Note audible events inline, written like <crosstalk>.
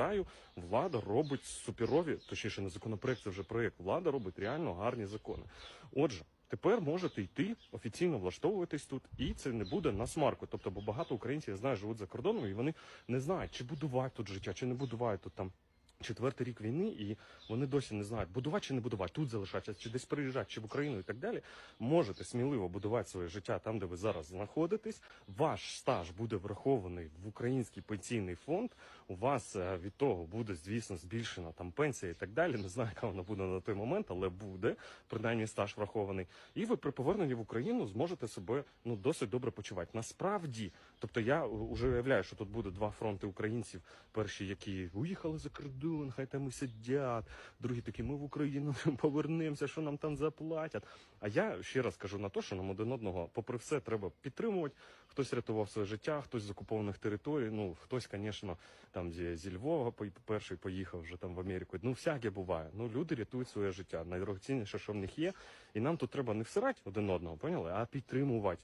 вітаю. Влада робить суперові, точніше, не законопроект, це вже проєкт. Влада робить реально гарні закони. Отже. Тепер можете йти офіційно влаштовуватись тут, і це не буде на смарку. Тобто, бо багато українців я знаю, живуть за кордоном, і вони не знають, чи будувати тут життя, чи не будувати тут там четвертий рік війни, і вони досі не знають, будувати чи не будувати, тут залишатися, чи десь приїжджати, чи в Україну і так далі. Можете сміливо будувати своє життя там, де ви зараз знаходитесь. Ваш стаж буде врахований в український пенсійний фонд. У вас е, від того буде, звісно, збільшена там пенсія і так далі. Не знаю, яка вона буде на той момент, але буде принаймні стаж врахований. І ви при поверненні в Україну зможете себе ну досить добре почувати. Насправді, тобто я вже уявляю, що тут буде два фронти українців. Перші, які уїхали за кордон, хай там і сидять. Другі такі, ми в Україну <laughs> повернемося, що нам там заплатять. А я ще раз кажу на те, що нам один одного, попри все, треба підтримувати. Хтось рятував своє життя, хтось з окупованих територій. Ну хтось, звісно, там зі, зі Львова перший поїхав вже там в Америку. Ну всяке буває. Ну люди рятують своє життя. Найдорогоцінніше, що в них є. І нам тут треба не всирати один одного, поняли, а підтримувати.